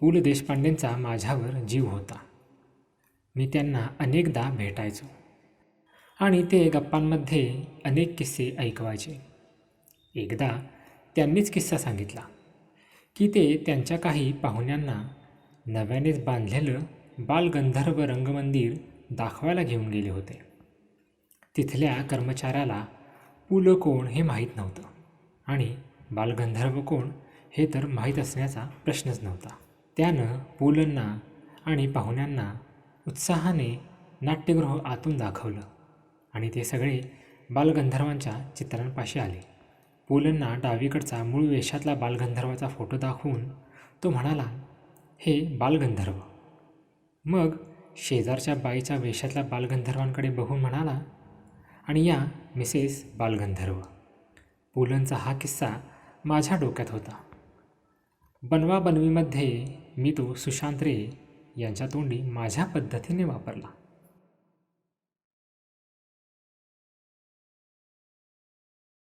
पु ल देशपांडेंचा माझ्यावर जीव होता. मी त्यांना अनेकदा भेटायचो. आणि ते गप्पांमध्ये अनेक किस्से ऐकवायचे. एकदा त्यांनीच किस्सा सांगितला की ते त्यांच्या काही पाहुण्यांना नव्यानेच बांधलेलं बालगंधर्व रंगमंदिर दाखवायला घेऊन गेले होते. तिथल्या कर्मचाऱ्याला पु ल कोण हे माहीत नव्हतं आणि बालगंधर्व कोण हे तर माहीत असण्याचा प्रश्नच नव्हता. त्यानं पुलंना आणि पाहुण्यांना उत्साहाने नाट्यगृह आतून दाखवलं आणि ते सगळे बालगंधर्वांच्या चित्रांपाशी आले. पुलंना डावीकडचा मूळ वेशातला बालगंधर्वाचा फोटो दाखवून तो म्हणाला हे बालगंधर्व. मग शेजारच्या बाईच्या वेशातल्या बालगंधर्वांकडे बघून म्हणाला आणि या मिसेस बालगंधर्व. पुलंचा हा किस्सा माझ्या डोक्यात होता. बनवा बनवीमध्ये मी तो सुशांत रे यांच्या तोंडी माझ्या पद्धतीने वापरला.